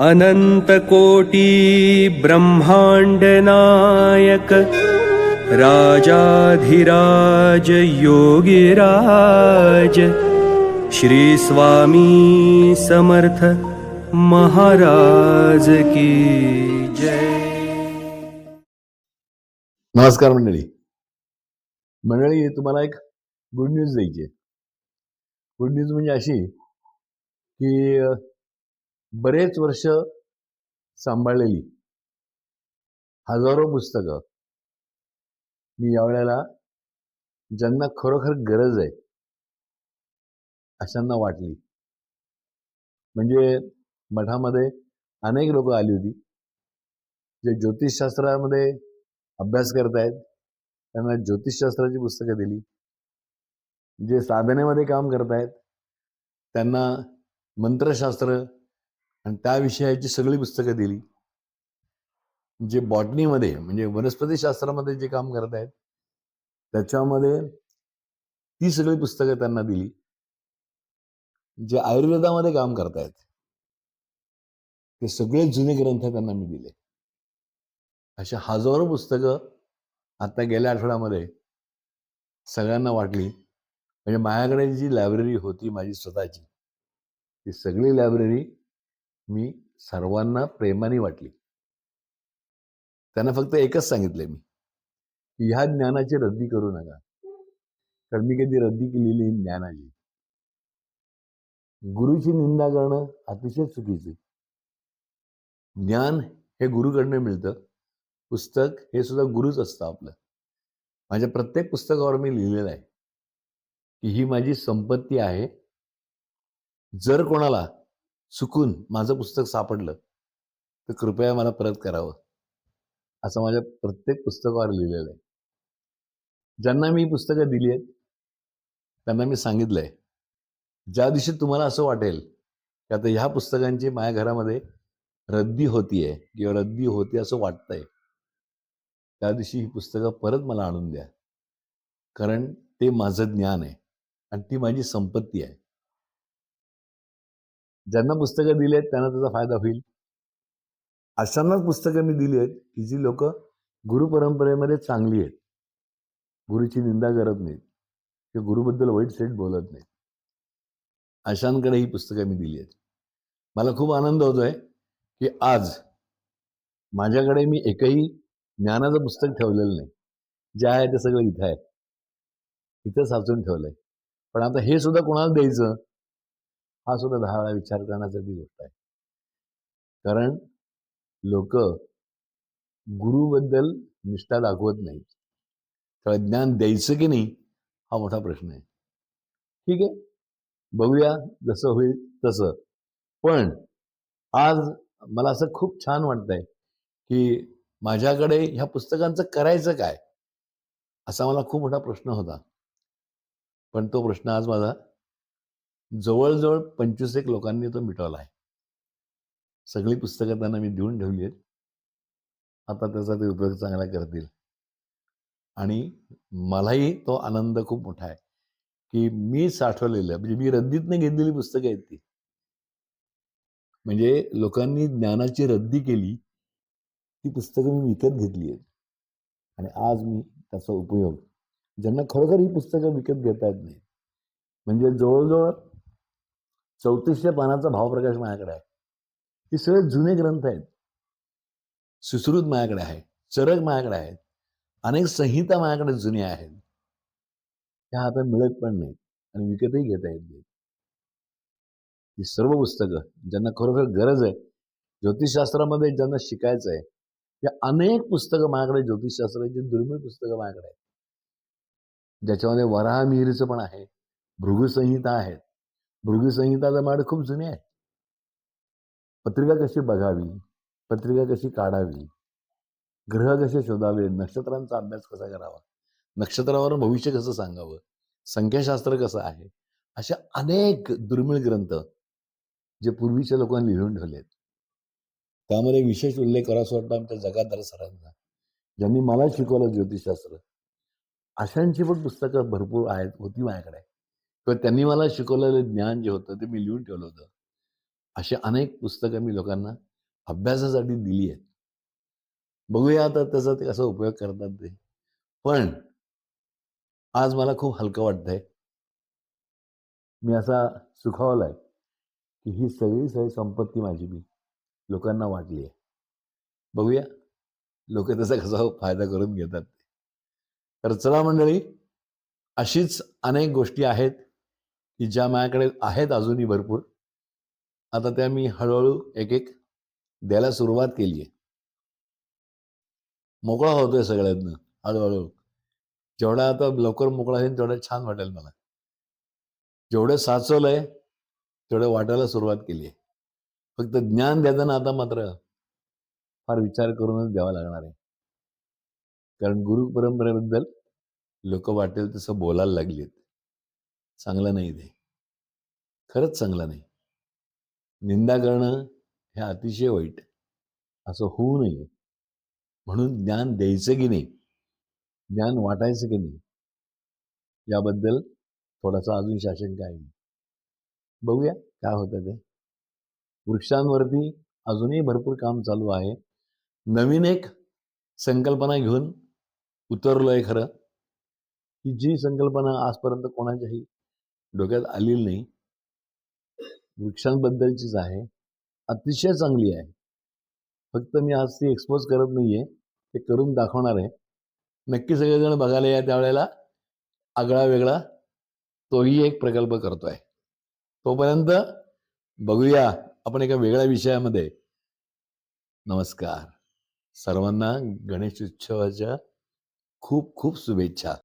अनन्तकोटि ब्रह्माण्ड नायक राजाधिराज योगिराज श्री स्वामी समर्थ महाराज की जय। नमस्कार मंडळी. मंडळी तुम्हाला एक गुड न्यूज द्यायची आहे. गुड न्यूज म्हणजे अशी की बरेच वर्ष सांभाळलेली. हजारो पुस्तकं. मी यावेळेला ज्यांना खरोखर गरज आहे अशांना वाटली. म्हणजे मठामध्ये अनेक लोक आली होती जे ज्योतिषशास्त्रामध्ये अभ्यास करतायत त्यांना ज्योतिषशास्त्राची पुस्तकं दिली. जे साधनेमध्ये काम करतायत त्यांना मंत्रशास्त्र आणि त्या विषयाची सगळी पुस्तकं दिली. जे बॉटनीमध्ये म्हणजे वनस्पतीशास्त्रामध्ये जे काम करत आहेत त्याच्यामध्ये ती सगळी पुस्तकं त्यांना दिली. जे आयुर्वेदामध्ये काम करतायत ते सगळे जुने ग्रंथ त्यांना मी दिले. अशा हजारो पुस्तकं आता गेल्या आठवड्यामध्ये सगळ्यांना वाटली. म्हणजे माझ्याकडे जी लायब्ररी होती माझी स्वतःची ती सगळी लायब्ररी मी सर्वांना प्रेमाने वाटली. त्यांना फक्त एकच सांगितलंय मी की ह्या ज्ञानाची रद्दी करू नका. कारण मी कधी रद्दी केलेली ज्ञानाची. गुरुची निंदा करणं अतिशय चुकीचं ज्ञान हे गुरुकडनं मिळतं. पुस्तक हे सुद्धा गुरुच असतं आपलं. माझ्या प्रत्येक पुस्तकावर मी लिहिलेलं आहे की ही माझी संपत्ती आहे. जर कोणाला चुकून माझं पुस्तक सापडलं तर कृपया मला परत करावं. असं माझ्या प्रत्येक पुस्तकावर लिहिलेलं आहे. ज्यांना मी पुस्तकं दिली आहेत त्यांना मी सांगितलंय ज्या दिवशी तुम्हाला असं वाटेल की आता ह्या पुस्तकांची माझ्या घरामध्ये रद्दी होतीये किंवा रद्दी होती असं वाटतंय त्या दिवशी ही पुस्तकं परत मला आणून द्या. कारण ते माझं ज्ञान आहे आणि ती माझी संपत्ती आहे. ज्यांना पुस्तकं दिली आहेत त्यांना त्याचा फायदा होईल. अशांनाच पुस्तकं मी दिली आहेत की जी लोक गुरुपरंपरेमध्ये चांगली आहेत. गुरुची निंदा करत नाहीत. किंवा गुरुबद्दल वाईट सेट बोलत नाहीत. अशांकडे ही पुस्तकं मी दिली आहेत मला खूप आनंद होतोय की आज माझ्याकडे मी एकही ज्ञानाचं पुस्तक ठेवलेलं नाही. जे आहे ते सगळं इथं आहे. इथं साचून ठेवलंय. पण आता हे सुद्धा कोणाला द्यायचं? हा सुद्धा दहा वेळा विचार करण्यासारखी गोष्ट आहे. कारण लोक गुरुबद्दल निष्ठा दाखवत नाहीत. त्याला ज्ञान द्यायचं की नाही हा मोठा प्रश्न आहे. ठीक आहे? बघूया जसं होईल तसं. पण आज मला असं खूप छान वाटतंय की माझ्याकडे ह्या पुस्तकांचं करायचं काय? असा मला खूप मोठा प्रश्न होता. पण तो प्रश्न आज माझा जवळजवळ पंचवीस एक लोकांनी तो मिटवला आहे. सगळी पुस्तकं त्यांना मी देऊन ठेवली आहेत. आता त्याचा ते उपयोग चांगला करतील. आणि मलाही तो आनंद खूप मोठा आहे की मी साठवलेलं म्हणजे मी रद्दीतनं घेतलेली पुस्तकं आहेत ती. म्हणजे लोकांनी ज्ञानाची रद्दी केली ती पुस्तकं मी विकत घेतली आहेत. आणि आज मी त्याचा उपयोग ज्यांना खरोखर ही पुस्तकं विकत घेता येत नाही म्हणजे जवळजवळ चौतीसशे पानाचा भावप्रकाश माझ्याकडे आहे. हे सगळे जुने ग्रंथ आहेत. सुश्रुत माझ्याकडे आहे. चरक माझ्याकडे आहेत. अनेक संहिता माझ्याकडे जुन्या आहेत. त्या आता मिळत पण नाहीत आणि विकतही घेता येत नाहीत. ही सर्व पुस्तकं ज्यांना खरोखर गरज आहे ज्योतिषशास्त्रामध्ये ज्यांना शिकायचं आहे ते अनेक पुस्तकं माझ्याकडे ज्योतिषशास्त्राची दुर्मिळ पुस्तकं माझ्याकडे आहेत. ज्याच्यामध्ये वराहमिहिरीचं पण आहे. भृगुसंहिता आहेत. भृगसंहिताचा माड खूप जुने आहे. पत्रिका कशी बघावी पत्रिका कशी काढावी ग्रह कसे शोधावे नक्षत्रांचा अभ्यास कसा करावा नक्षत्रावर भविष्य कसं सांगावं संख्याशास्त्र कसं आहे अशा अनेक दुर्मिळ ग्रंथ जे पूर्वीच्या लोकांनी लिहून ठेवले आहेत त्यामध्ये विशेष उल्लेख करावा वाटतो आमच्या जगादार सरांचा. ज्यांनी मला शिकवलं ज्योतिषशास्त्र अशांची पण पुस्तकं भरपूर आहेत होती माझ्याकडे. किंवा त्यांनी मला शिकवलेलं ज्ञान जे होतं ते मी लिहून ठेवलं होतं. अशी अनेक पुस्तकं मी लोकांना अभ्यासासाठी दिली आहेत. बघूया आता त्याचा ते कसा उपयोग करतात ते. पण आज मला खूप हलकं वाटतंय. मी असा सुखावलाय की ही सगळी सगळी संपत्ती माझी मी लोकांना वाटली आहे. बघूया लोक त्याचा कसा फायदा करून घेतात तर चला मंडळी अशीच अनेक गोष्टी आहेत. की ज्या माझ्याकडे आहेत अजूनही भरपूर. आता त्या मी हळूहळू एक एक द्यायला सुरुवात केली आहे मोकळा होतोय सगळ्यातनं हळूहळू. जेवढा आता लवकर मोकळा होईल तेवढं छान वाटेल मला. जेवढं साचवलंय तेवढं वाटायला सुरुवात केली आहे फक्त ज्ञान देताना आता मात्र फार विचार करूनच द्यावा लागणार आहे. कारण गुरु परंपरेबद्दल लोक वाटेल तसं बोलायला लागलीत. चांगलं नाही ते. खरंच चांगलं नाही. निंदा करणं हे अतिशय वाईट असं होऊ नये. म्हणून ज्ञान द्यायचं की नाही ज्ञान वाटायचं की नाही याबद्दल थोडासा अजून शासनका आहे. बघूया काय होतं ते. वृक्षांवरती अजूनही भरपूर काम चालू आहे. नवीन एक संकल्पना घेऊन उतरलो आहे खरं की जी संकल्पना आजपर्यंत कोणाच्याही डोक्यात आलेली नाही. वृक्षांबद्दलचीच आहे. अतिशय चांगली आहे. फक्त मी आज ती एक्सपोज करत नाहीये. ते करून दाखवणार आहे. नक्की सगळेजण बघायला या त्यावेळेला. आगळा वेगळा. तोही एक प्रकल्प करतोय. तोपर्यंत बघूया आपण एका वेगळ्या विषयामध्ये. नमस्कार. सर्वांना गणेश उत्सवाच्या खूप खूप शुभेच्छा.